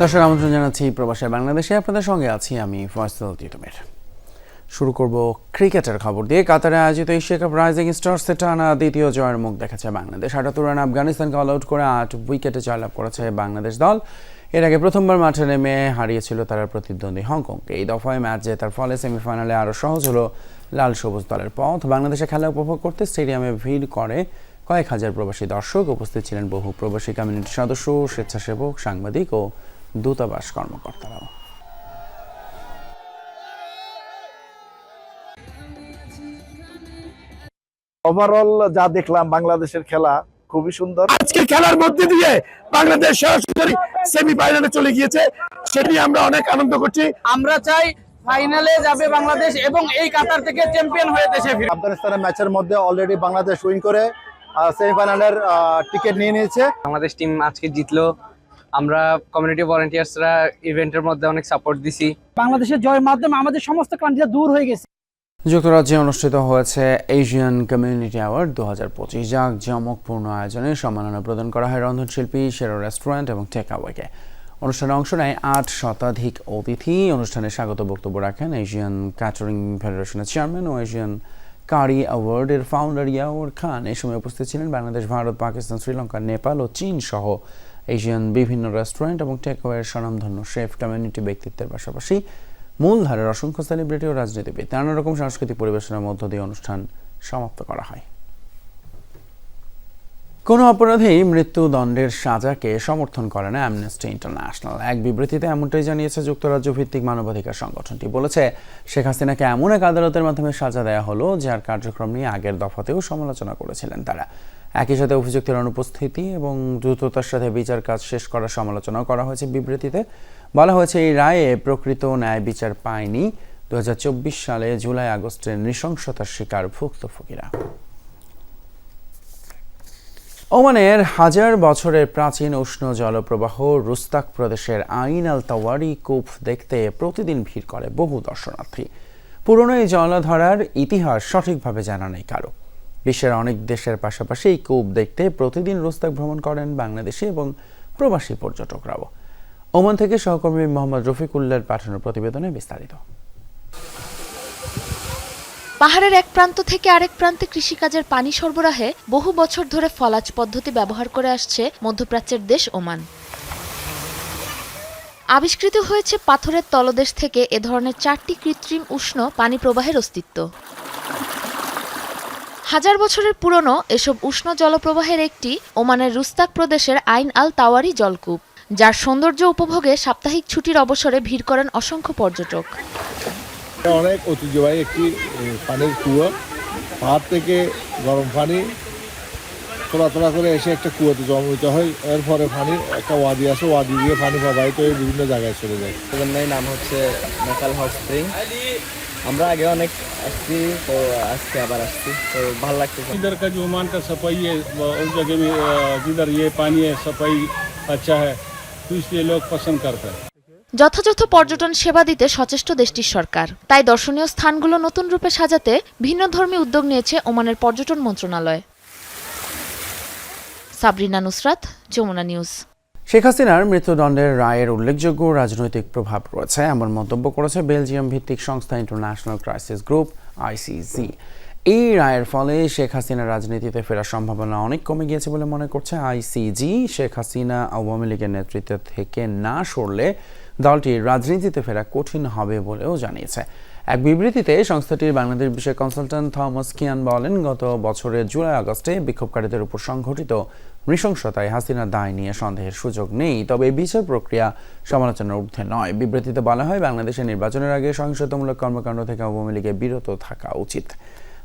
দর্শক, আমন্ত্রণ জানাচ্ছি প্রবাসে বাংলাদেশে। আপনাদের সঙ্গে আছি আমি ফয়সাল তিতুমের। শুরু করব ক্রিকেটের খবর দিয়ে। কাতারে আয়োজিত এশিয়া কাপ রাইজিং স্টার্সে টানা দ্বিতীয় জয়ের মুখ দেখেছে বাংলাদেশ। আটাত্তর রান আফগানিস্তানকে অল আউট করে আট উইকেটে জয়লাভ করেছে বাংলাদেশ দল। এর আগে প্রথমবার মাঠে নেমে হারিয়েছিল তারা প্রতিদ্বন্দ্বী হংকংকে। এই দফায় ম্যাচ জেতার ফলে সেমিফাইনালে আরও সহজ হলো লাল সবুজ দলের পথ। বাংলাদেশে খেলা উপভোগ করতে স্টেডিয়ামে ভিড় করে কয়েক হাজার প্রবাসী দর্শক। উপস্থিত ছিলেন বহু প্রবাসী কমিউনিটি সদস্য, স্বেচ্ছাসেবক, সাংবাদিক ও দূতাবাস কর্মকর্তারাও। ওভারঅল যা দেখলাম বাংলাদেশের খেলা খুবই সুন্দর। আজকের খেলার মধ্যে দিয়ে বাংলাদেশ সরাসরি সেমিফাইনালে চলে গিয়েছে। সেটি আমরা অনেক আনন্দ করছি। আমরা চাই ফাইনালে যাবে বাংলাদেশ এবং এই কাতার থেকে চ্যাম্পিয়ন হয়ে দেশে ফিরবে। আফগানিস্তানের ম্যাচের মধ্যে অলরেডি বাংলাদেশ উইন করে সেমিফাইনালের টিকিট নিয়ে নিয়েছে। বাংলাদেশ টিম আজকে জিতলো। আমরা কমিউনিটি ভলান্টিয়ার্সরা ইভেন্টের মধ্যে অনেক সাপোর্ট দিছি। বাংলাদেশের জয়ের মাধ্যমে আমাদের সমস্ত ক্লান্তিটা দূর হয়ে গেছে। যুক্তরাজ্যে অনুষ্ঠিত হয়েছে এশিয়ান কমিউনিটি অ্যাওয়ার্ড দু হাজার পঁচিশ জাক জমকপূর্ণ আয়োজনে সম্মাননা প্রদান করা হয় রন্ধনশিল্পী সেরা রেস্টুরেন্ট এবং টেকআওয়েকে অনুষ্ঠানে অংশ নেয় আট শতাধিক অতিথি। অনুষ্ঠানে স্বাগত বক্তব্য রাখেন এশিয়ান ক্যাটারিং ফেডারেশনের চেয়ারম্যান ও এশিয়ান কারি অ্যাওয়ার্ডের ফাউন্ডার ইয়াউর খান। এই সময় উপস্থিত ছিলেন বাংলাদেশ ভারত পাকিস্তান শ্রীলঙ্কা নেপাল ও চীন সহ এশিয়ান বিভিন্ন রেস্টুরেন্ট এবং টেকওয়ের স্বনামধন্য শেফ কমিউনিটি ব্যক্তিত্বের পাশাপাশি মূলধারের অসংখ্য সেলিব্রিটি ও রাজনীতিবিদ। নানা রকম সাংস্কৃতিক পরিবেশনার মধ্য দিয়ে অনুষ্ঠান সমাপ্ত করা হয়। কোনো অপরাধেই মৃত্যুদণ্ডের সাজাকে সমর্থন করে না অ্যামনেস্টি ইন্টারন্যাশনাল এক বিবৃতিতে এমনটাই জানিয়েছে যুক্তরাজ্য ভিত্তিক মানবাধিকার সংগঠনটি। বলেছে, শেখ হাসিনাকে এমন এক আদালতের মাধ্যমে সাজা দেওয়া হলো, যার কার্যক্রম নিয়ে আগের দফাতেও সমালোচনা করেছিলেন তারা। একই সাথে অভিযুক্তের অনুপস্থিতি এবং দ্রুততার সাথে বিচার কাজ শেষ করার সমালোচনাও করা হয়েছে বিবৃতিতে। বলা হয়েছে, এই রায়ে প্রকৃত ন্যায় বিচার পায়নি। দু সালে জুলাই আগস্টের নৃশংসতার শিকার ভুক্তভোগীরা। ওমানের হাজার বছরের প্রাচীন উষ্ণ জলপ্রবাহ রুস্তাক প্রদেশের আইন আল তাওয়ারি কূপ দেখতে প্রতিদিন ভিড় করে বহু দর্শনার্থী। পুরনো এই জলধারার ইতিহাস সঠিকভাবে জানা নেই কারও। বিশ্বের অনেক দেশের পাশাপাশি এই কূপ দেখতে প্রতিদিন রোস্তাক ভ্রমণ করেন বাংলাদেশি এবং প্রবাসী পর্যটকরাও। ওমান থেকে সহকর্মী মোহাম্মদ রফিকুল্লার পাঠানো প্রতিবেদনে বিস্তারিত। পাহাড়ের এক প্রান্ত থেকে আরেক প্রান্তে কৃষিকাজের পানি সরবরাহে বহু বছর ধরে ফলাজ পদ্ধতি ব্যবহার করে আসছে মধ্যপ্রাচ্যের দেশ ওমান। আবিষ্কৃত হয়েছে পাথরের তলদেশ থেকে এ ধরনের চারটি কৃত্রিম উষ্ণ পানি প্রবাহের অস্তিত্ব। হাজার বছরের পুরনো এসব উষ্ণ জলপ্রবাহের একটি ওমানের রুস্তাক প্রদেশের আইন আল তাওয়ারি জলকূপ, যার সৌন্দর্য উপভোগে সাপ্তাহিক ছুটির অবসরে ভিড় করেন অসংখ্য পর্যটক। অনেক ঐতিহ্যবাহী একটি পানির কুয়ো। পাহাড় থেকে গরম পানি তোলা তোলা করে এসে একটা কুয়োতে জমিত হয় এরপরে পানি একটা ওয়াদি আছে ওয়াদি দিয়ে পানি প্রবাহিত হয়ে বিভিন্ন জায়গায় চলে যায় জন্যই নাম হচ্ছে মেকাল হট স্প্রিং আমরা আগে অনেক আসছি তো আজকে আবার আসছি তো ভালো লাগতেছে इधर का जो ओमान का सफाई है वो उस जगह में अ, जिधर ये पानी है सफाई अच्छा है तो इसलिए लोग पसंद करते हैं যথাযথ পর্যটন সেবা দিতে সচেষ্ট দেশটির সরকার তাই দর্শনীয় স্থানগুলো নতুন রূপে সাজাতে ভিন্নধর্মী উদ্যোগ নিয়েছে ওমানের পর্যটন মন্ত্রণালয় সাবরিনা নুসরাত, যমুনা নিউজ। শেখ হাসিনার মৃত্যুদণ্ডের রায়ের উল্লেখযোগ্য রাজনৈতিক প্রভাব রয়েছে, এমন মন্তব্য করেছে বেলজিয়াম ভিত্তিক সংস্থা ইন্টারন্যাশনাল ক্রাইসিস গ্রুপ আইসিজি এই রায়ের ফলে শেখ হাসিনা রাজনীতিতে ফেরার সম্ভাবনা অনেক কমে গিয়েছে বলে মনে করছে আইসিজি শেখ হাসিনা আওয়ামী লীগের নেতৃত্ব থেকে না সরলে দলটি রাজনীতিতে ফেরা কঠিন হবে বলেও জানিয়েছে। এক বিবৃতিতে সংস্থাটির বাংলাদেশ বিষয়ক কনসালট্যান্ট থমাস কিয়ান বলেন, গত বছরের জুলাই আগস্টে বিক্ষোভকারীদের উপর সংঘটিত নৃশংসতায় হাসিনা দায় নিয়ে সন্দেহের সুযোগ নেই। তবে এই বিচার প্রক্রিয়া সমালোচনার ঊর্ধ্বে নয়। বিবৃতিতে বলা হয় বাংলাদেশের নির্বাচনের আগে সহিংসতামূলক কর্মকাণ্ড থেকে আওয়ামী লীগের বিরত থাকা উচিত।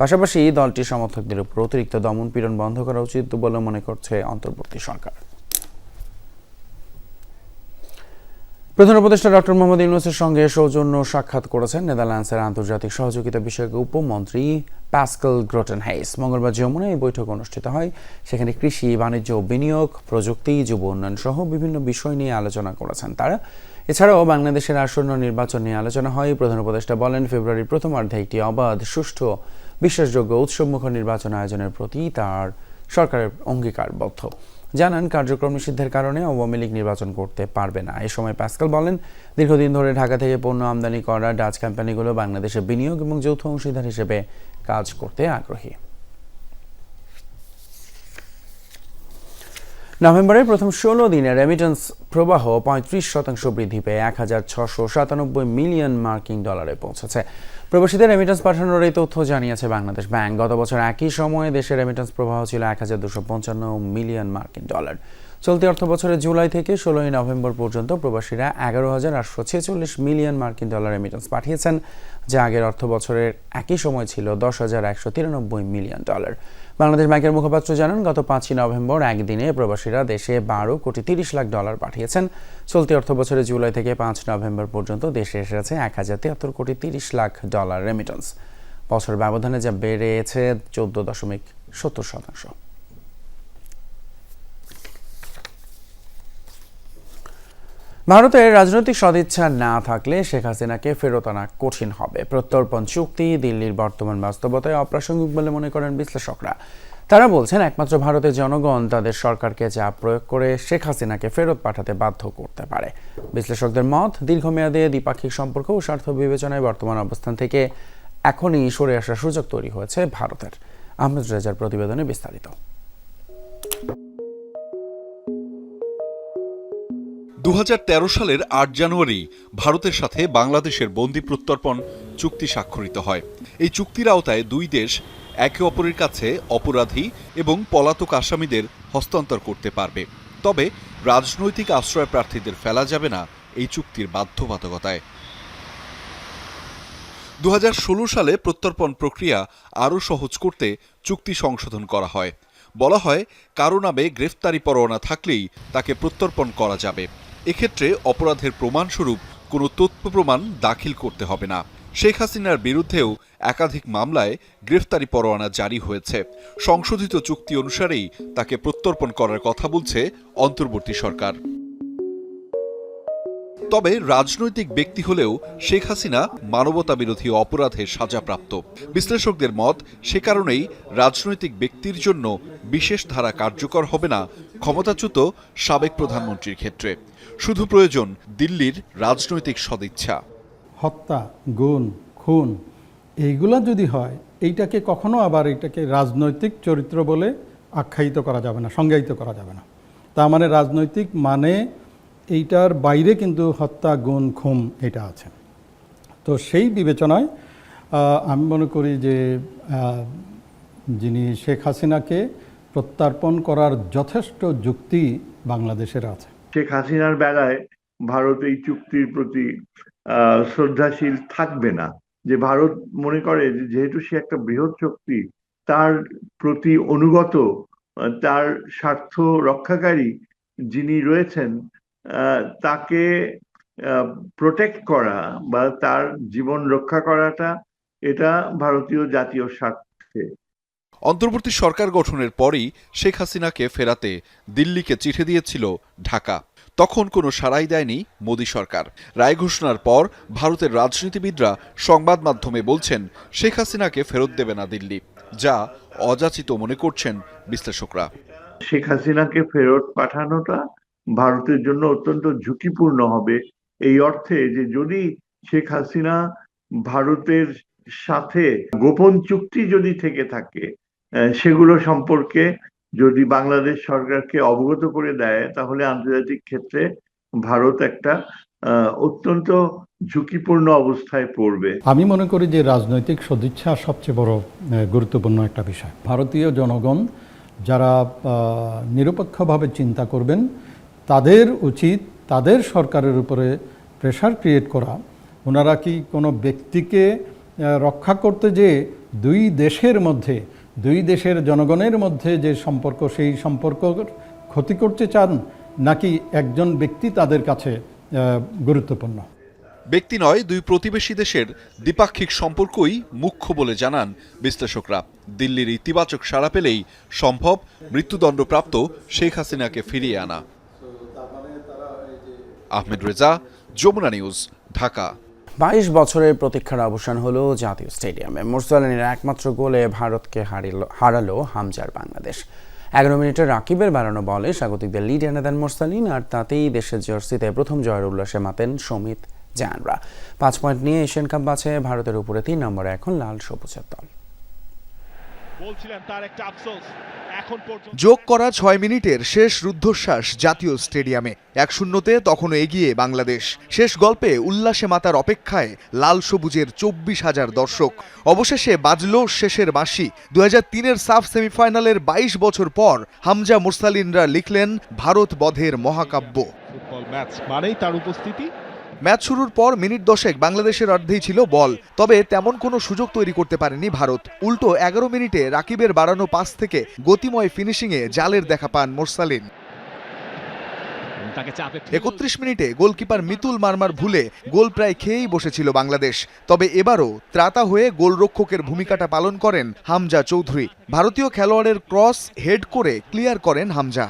পাশাপাশি দলটির সমর্থকদের উপর অতিরিক্ত দমন পীড়ন বন্ধ করা উচিত বলে মনে করছে অন্তর্বর্তী সরকার। প্রধান উপদেষ্টা ডক্টর মোহাম্মদ ইউনুসের সঙ্গে সৌজন্য সাক্ষাৎ করেছেন নেদারল্যান্ডসের আন্তর্জাতিক সহযোগিতা বিষয়ক উপমন্ত্রী প্যাসকেল গ্রোটেন হেইস মঙ্গলবার যমুনায় এই বৈঠক অনুষ্ঠিত হয়। সেখানে কৃষি, বাণিজ্য, বিনিয়োগ, প্রযুক্তি, যুব উন্নয়ন সহ বিভিন্ন বিষয় নিয়ে আলোচনা করেছেন তারা। এছাড়াও বাংলাদেশের আসন্ন নির্বাচন নিয়ে আলোচনা হয়। প্রধান উপদেষ্টা বলেন, ফেব্রুয়ারির প্রথমার্ধে একটি অবাধ, সুষ্ঠু, বিশ্বাসযোগ্য উৎসবমুখর নির্বাচন আয়োজনের প্রতি তার সরকারের অঙ্গীকারবদ্ধ। জানান, কার্যক্রম নিষিদ্ধের কারণে আওয়ামী লীগ নির্বাচন করতে পারবে না। এ সময় প্যাসকাল বলেন, দীর্ঘদিন ধরে ঢাকা থেকে পণ্য আমদানি করা ডাচ কোম্পানিগুলো বাংলাদেশে বিনিয়োগ এবং যৌথ অংশীদার হিসেবে কাজ করতে আগ্রহী। নভেম্বরের প্রথম ষোলো দিনে রেমিটেন্স প্রবাহ পঁয়ত্রিশ শতাংশ বৃদ্ধি পেয়ে এক হাজার ছশো সাতানব্বই মিলিয়ন মার্কিন ডলারে পৌঁছেছে। প্রবাসীদের রেমিটেন্স পাঠানোর এই তথ্য জানিয়েছে বাংলাদেশ ব্যাংক। গত বছর একই সময়ে দেশের রেমিটেন্স প্রবাহ ছিল এক হাজার দুশো পঞ্চান্ন মিলিয়ন মার্কিন ডলার। চলতি অর্থ বছরের জুলাই থেকে ষোলোই নভেম্বর পর্যন্ত প্রবাসীরা এগারো হাজার আটশো ছেচল্লিশ মিলিয়ন মার্কিন ডলার রেমিটেন্স পাঠিয়েছেন, যা আগের অর্থ বছরের একই সময় ছিল দশ হাজার একশো তিরানব্বই মিলিয়ন ডলার। বাংলাদেশ ব্যাংকের মুখপাত্র জানান, গত পাঁচই নভেম্বর একদিনে প্রবাসীরা দেশে বারো কোটি তিরিশ লাখ ডলার পাঠিয়েছেন। চলতি অর্থ বছরের জুলাই থেকে পাঁচ নভেম্বর পর্যন্ত দেশে এসেছে এক হাজার তিয়াত্তর কোটি তিরিশ লাখ ডলার রেমিটেন্স। বছর ব্যবধানে যা বেড়েছে চোদ্দ দশমিক সত্তর শতাংশ। ভারতের রাজনৈতিক সদিচ্ছা না থাকলে শেখ হাসিনাকে ফেরত আনা কঠিন হবে। প্রত্যর্পণ চুক্তি দিল্লির বর্তমান বাস্তবতায় অপ্রাসঙ্গিক বলে মনে করেন বিশ্লেষকরা। তারা বলছেন, একমাত্র ভারতের জনগণ তাদের সরকারকে চাপ প্রয়োগ করে শেখ হাসিনাকে ফেরত পাঠাতে বাধ্য করতে পারে। বিশ্লেষকদের মত, দীর্ঘমেয়াদে দ্বিপাক্ষিক সম্পর্ক ও স্বার্থ বিবেচনায় বর্তমান অবস্থান থেকে এখনই সরে আসার সুযোগ তৈরি হয়েছে ভারতের। আহমেদ রেজার প্রতিবেদনে বিস্তারিত। দু হাজার তেরো সালের আট জানুয়ারি ভারতের সাথে বাংলাদেশের বন্দি প্রত্যর্পণ চুক্তি স্বাক্ষরিত হয়। এই চুক্তির আওতায় দুই দেশ একে অপরের কাছে অপরাধী এবং পলাতক আসামিদের হস্তান্তর করতে পারবে। তবে রাজনৈতিক আশ্রয় প্রার্থীদের ফেলা যাবে না এই চুক্তির বাধ্যবাধকতায়। দু হাজার ষোলো সালে প্রত্যর্পণ প্রক্রিয়া আরও সহজ করতে চুক্তি সংশোধন করা হয়। বলা হয়, কারও নামে গ্রেফতারি পরোয়ানা থাকলেই তাকে প্রত্যর্পণ করা যাবে। এক্ষেত্রে অপরাধের প্রমাণস্বরূপ কোনো তথ্য প্রমাণ দাখিল করতে হবে না। শেখ হাসিনার বিরুদ্ধেও একাধিক মামলায় গ্রেফতারি পরোয়ানা জারি হয়েছে। সংশোধিত চুক্তি অনুসারেই তাকে প্রত্যর্পণ করার কথা বলছে অন্তর্বর্তী সরকার। তবে রাজনৈতিক ব্যক্তি হলেও শেখ হাসিনা মানবতা বিরোধী অপরাধের সাজাপ্রাপ্ত। বিশ্লেষকদের মত, সে কারণেই রাজনৈতিক ব্যক্তির জন্য বিশেষ ধারা কার্যকর হবে না ক্ষমতাচ্যুত সাবেক প্রধানমন্ত্রীর ক্ষেত্রে। শুধু প্রয়োজন দিল্লির রাজনৈতিক সদিচ্ছা। হত্যা গুণ খুন, এইগুলা যদি হয়, এইটাকে কখনো আবার এটাকে রাজনৈতিক চরিত্র বলে আখ্যায়িত করা যাবে না, সংজ্ঞায়িত করা যাবে না। তার মানে রাজনৈতিক মানে এইটার বাইরে কিন্তু হত্যা, গুণ খুম এটা আছে। তো সেই বিবেচনায় আমি মনে করি যে যিনি শেখ হাসিনাকে প্রত্যার্পণ করার যথেষ্ট যুক্তি বাংলাদেশের আছে। শেখ হাসিনার বেলায় ভারত এই চুক্তির প্রতি শ্রদ্ধাশীল থাকবে না। যে ভারত মনে করে যেহেতু সে একটা বৃহৎ শক্তি, তার প্রতি অনুগত, তার স্বার্থ রক্ষাকারী যিনি রয়েছেন তাকে প্রোটেক্ট করা বা তার জীবন রক্ষা করাটা এটা ভারতীয় জাতীয় স্বার্থে। অন্তর্বর্তী সরকার গঠনের পরই শেখ হাসিনাকে ফেরাতে দিল্লিকে চিঠি দিয়েছিল ঢাকা। তখন কোনো সাড়াই দেয়নি মোদী সরকার। রায় ঘোষণার পর ভারতের রাজনীতিবিদরা সংবাদ মাধ্যমে বলছেন শেখ হাসিনাকে ফেরত দেবে না দিল্লি যা অযাচিত মনে করছেন বিশ্লেষকরা। শেখ হাসিনাকে ফেরত পাঠানোটা ভারতের জন্য অত্যন্ত ঝুঁকিপূর্ণ হবে। এই অর্থে যে যদি শেখ হাসিনা ভারতের সাথে গোপন চুক্তি যদি থেকে থাকে সেগুলো সম্পর্কে যদি বাংলাদেশ সরকারকে অবগত করে দেয়, তাহলে আন্তর্জাতিক ক্ষেত্রে ভারত একটা অত্যন্ত ঝুঁকিপূর্ণ অবস্থায় পড়বে। আমি মনে করি যে রাজনৈতিক সদিচ্ছা সবচেয়ে বড় গুরুত্বপূর্ণ একটা বিষয়। ভারতীয় জনগণ যারা নিরপেক্ষভাবে চিন্তা করবেন তাদের উচিত, তাদের সরকারের উপরে প্রেশার ক্রিয়েট করা। ওনারা কি কোনো ব্যক্তিকে রক্ষা করতে যে দুই দেশের মধ্যে, দুই দেশের জনগণের মধ্যে যে সম্পর্ক, সেই সম্পর্ক ক্ষতি করতে চান, নাকি একজন ব্যক্তি তাদের কাছে গুরুত্বপূর্ণ? ব্যক্তি নয়, দুই প্রতিবেশী দেশের দ্বিপাক্ষিক সম্পর্কই মুখ্য বলে জানান বিশ্লেষকরা। দিল্লির ইতিবাচক সাড়া পেলেই সম্ভব মৃত্যুদণ্ডপ্রাপ্ত শেখ হাসিনাকে ফিরিয়ে আনা। আহমেদ রেজা, যমুনা নিউজ, ঢাকা। বাইশ বছরের প্রতীক্ষার অবসান হলো জাতীয় স্টেডিয়ামে। মুরসালিনের একমাত্র গোলে ভারতকে হারিল হারালো হামজার বাংলাদেশ। এগারো মিনিটে রাকিবের বাড়ানো বলে স্বাগতিকদের লিড এনে দেন মোরসালিন আর তাতেই দেশের জার্সিতে প্রথম জয়ের উল্লাসে মাতেন সমিত জানরা পাঁচ পয়েন্ট নিয়ে এশিয়ান কাপ বাছে ভারতের উপরে তিন নম্বরে এখন লাল সবুজের দল বলছিলেন তার একটা আফসোস এখন পর্যন্ত যোগ করা ছয় মিনিটের শেষ রুদ্ধশ্বাস জাতীয় স্টেডিয়ামে। এক শূন্যতে তখনও এগিয়ে বাংলাদেশ। শেষ গল্পে উল্লাসে মাতার অপেক্ষায় লাল সবুজের চব্বিশ হাজার দর্শক। অবশেষে বাজল শেষের বাঁশি। দু হাজার তিনের সাফ সেমিফাইনালের বাইশ বছর পর হামজা মুরসালিনরা লিখলেন ভারত বধের মহাকাব্য। ফুটবল ম্যাচ মানেই তার উপস্থিতি। ম্যাচ শুরুর পর মিনিট দশেক বাংলাদেশের অর্ধেই ছিল বল। তবে তেমন কোনো সুযোগ তৈরি করতে পারেনি ভারত। উল্টো এগারো মিনিটে রাকিবের বাড়ানো পাস থেকে গতিময় ফিনিশিংয়ে জালের দেখা পান মোরসালিন। একত্রিশ মিনিটে গোলকিপার মিতুল মারমার ভুলে গোল প্রায় খেয়েই বসেছিল বাংলাদেশ। তবে এবারও ত্রাতা হয়ে গোলরক্ষকের ভূমিকাটা পালন করেন হামজা চৌধুরী। ভারতীয় খেলোয়াড়ের ক্রস হেড করে ক্লিয়ার করেন হামজা।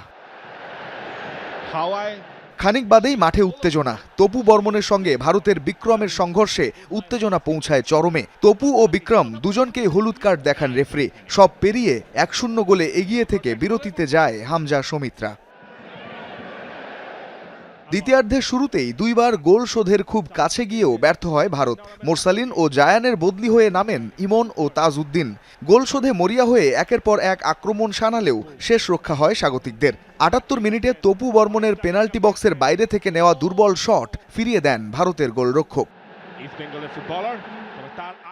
হাওয়ায় খানিক বাদেই মাঠে উত্তেজনা। তপু বর্মনের সঙ্গে ভারতের বিক্রমের সংঘর্ষে উত্তেজনা পৌঁছায় চরমে। তপু ও বিক্রম দুজনকেই হলুদ কার্ড দেখান রেফরি। সব পেরিয়ে এক শূন্য গোলে এগিয়ে থেকে বিরতিতে যায় হামজা সমিত্রা। দ্বিতীয়ার্ধের শুরুতেই দুইবার গোল শোধের খুব কাছে গিয়েও ব্যর্থ হয় ভারত। মোরসালিন ও জায়ানের বদলি হয়ে নামেন ইমন ও তাজউদ্দিন। গোল শোধে মরিয়া হয়ে একের পর এক আক্রমণ সানালেও শেষ রক্ষা হয় স্বাগতিকদের। আটাত্তর মিনিটে তপু বর্মনের পেনাল্টি বক্সের বাইরে থেকে নেওয়া দুর্বল শট ফিরিয়ে দেন ভারতের গোলরক্ষক।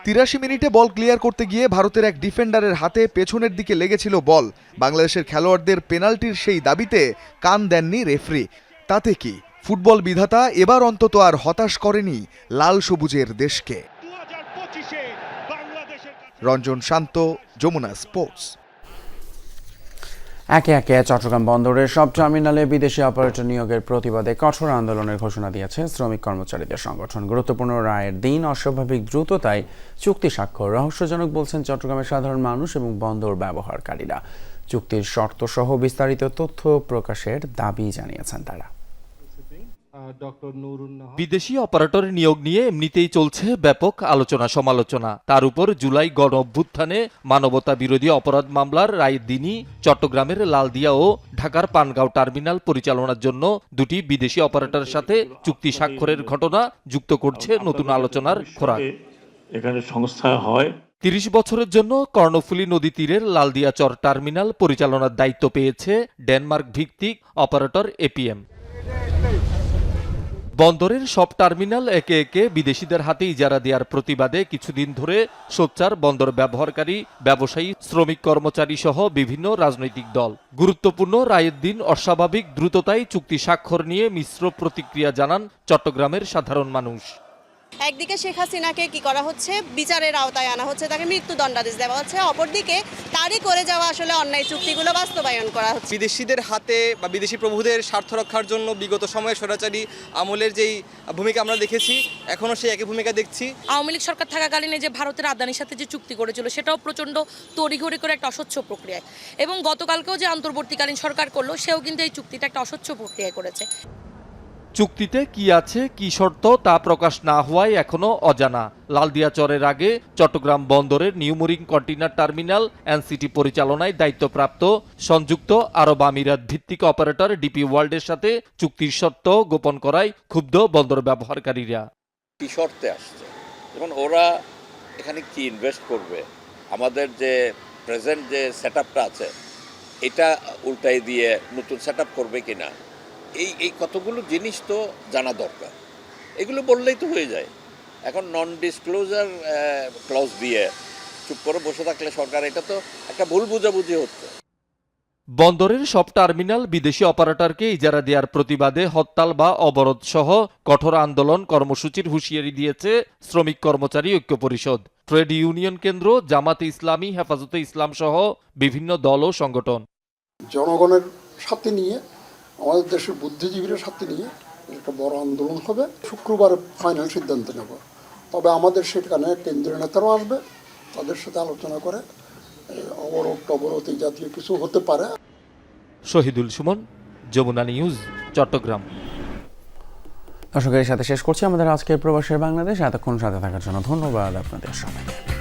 তিরাশি মিনিটে বল ক্লিয়ার করতে গিয়ে ভারতের এক ডিফেন্ডারের হাতে পেছনের দিকে লেগেছিল বল। বাংলাদেশের খেলোয়াড়দের পেনাল্টির সেই দাবিতে কান দেননি রেফরি। তাতে কি? ফুটবল বিধাতা এবার অন্তত আর হতাশ করেনি লাল সবুজের দেশকে। রঞ্জন শান্ত যমুনা স্পোর্টস। একে একে চট্টগ্রাম বন্দরের সব টার্মিনালে বিদেশি অপারেটর নিয়োগের প্রতিবাদে কঠোর আন্দোলনের ঘোষণা দিয়েছে শ্রমিক কর্মচারীদের সংগঠন। গুরুত্বপূর্ণ রায়ের দিন অস্বাভাবিক দ্রুততায় চুক্তি স্বাক্ষর। রহস্যজনক বলছেন চট্টগ্রামের সাধারণ মানুষ এবং বন্দর ব্যবহারকারীরা। চুক্তির শর্ত সহ বিস্তারিত তথ্য প্রকাশের দাবি জানিয়েছেন তারা। বিদেশি অপারেটর নিয়োগ নিয়ে এমনিতেই চলছে ব্যাপক আলোচনা সমালোচনা। তার উপর জুলাই গণ অভ্যুত্থানে মানবতা বিরোধী অপরাধ মামলার রায়ের দিনই চট্টগ্রামের লালদিয়া ও ঢাকার পানগাঁও টার্মিনাল পরিচালনার জন্য দুটি বিদেশি অপারেটরের সাথে চুক্তি স্বাক্ষরের ঘটনা যুক্ত করছে নতুন আলোচনার খোরাক। এখানে সংস্থা হয়। তিরিশ বছরের জন্য কর্ণফুলী নদী তীরের লালদিয়া চর টার্মিনাল পরিচালনার দায়িত্ব পেয়েছে ডেনমার্ক ভিত্তিক অপারেটর এপিএম বন্দরের সব টার্মিনাল একে একে বিদেশিদের হাতে ইজারা দেওয়ার প্রতিবাদে কিছুদিন ধরে সোচ্চার বন্দর ব্যবহারকারী, ব্যবসায়ী, শ্রমিক কর্মচারী সহ বিভিন্ন রাজনৈতিক দল। গুরুত্বপূর্ণ রায়ের দিন অস্বাভাবিক দ্রুততায় চুক্তি স্বাক্ষর নিয়ে মিশ্র প্রতিক্রিয়া জানান চট্টগ্রামের সাধারণ মানুষ। একদিকে শেখ হাসিনাকে কি করা হচ্ছে? বিচারের আওতায় আনা হচ্ছে তাকে মৃত্যুদণ্ডাদেশ দেওয়া হচ্ছে। অপরদিকে তারই করে যাওয়া আসলে অন্যায় চুক্তিগুলো বাস্তবায়ন করা হচ্ছে। বিদেশিদের হাতে বা বিদেশি প্রভুদের স্বার্থ রক্ষার জন্য বিগত সময়ে স্বৈরাচারী আমলের যেই ভূমিকা আমরা দেখেছি এখনও সেই একই ভূমিকা দেখছি। আওয়ামী লীগ সরকার থাকাকালীন যে ভারতের আদানির সাথে যে চুক্তি করেছিল সেটাও প্রচণ্ড তড়িঘড়ি করে একটা অস্বচ্ছ প্রক্রিয়ায়। এবং গতকালকেও যে অন্তর্বর্তীকালীন সরকার করল সেও কিন্তু এই চুক্তিটা একটা অস্বচ্ছ প্রক্রিয়ায় করেছে। চুক্তিতে কি আছে, কি শর্ত তা প্রকাশ না হওয়ায় এখনও অজানা। লালদিয়া চরের আগে চট্টগ্রাম বন্দরের নিউমোরিং কন্টেইনার টার্মিনাল এনসিটি পরিচালনায় দায়িত্বপ্রাপ্ত সংযুক্ত আরব আমিরাত ভিত্তিক অপারেটর ডিপি ওয়ার্ল্ডের সাথে চুক্তির শর্ত গোপন করায় ক্ষুব্ধ বন্দর ব্যবহারকারীরা। কি শর্তে আসছে? যেমন ওরা এখানে কি ইনভেস্ট করবে? আমাদের যে প্রেজেন্ট যে সেট আছে, এটা উল্টাই দিয়ে নতুন সেট করবে কিনা? এই এই কতগুলো জিনিস তো জানা দরকার। এগুলো বললেই তো হয়ে যায়। এখন নন ডিসক্লোজার ক্লজ দিয়ে চুপ করে বসে থাকলে সরকার এটা তো একটা ভুল বুঝাবুঝি হচ্ছে। বন্দরের সব টার্মিনাল বিদেশি অপারেটরকে ইজারা দেওয়ার প্রতিবাদে হরতাল বা অবরোধ সহ কঠোর আন্দোলন কর্মসূচির হুঁশিয়ারি দিয়েছে শ্রমিক কর্মচারী ঐক্য পরিষদ। ট্রেড ইউনিয়ন কেন্দ্র জামাতে ইসলামী হেফাজতে ইসলাম সহ বিভিন্ন দল ও সংগঠন। জনগণের সাথে নিয়ে আমাদের দেশের বুদ্ধিজীবীরা সাথে নিয়ে একটা বড় আন্দোলন হবে। শুক্রবার ফাইনাল সিদ্ধান্ত নেব। তবে আমাদের সেখানে কেন্দ্রীয় নেতারাও আসবে তাদের সাথে আলোচনা করে অবরোধ টবরোধ এই জাতীয় কিছু হতে পারে। শহীদুল সুমন যমুনা নিউজ চট্টগ্রাম। দর্শকের সাথে শেষ করছি আমাদের আজকের প্রবাসের বাংলাদেশ। এতক্ষণ সাথে থাকার জন্য ধন্যবাদ আপনাদের সবাইকে।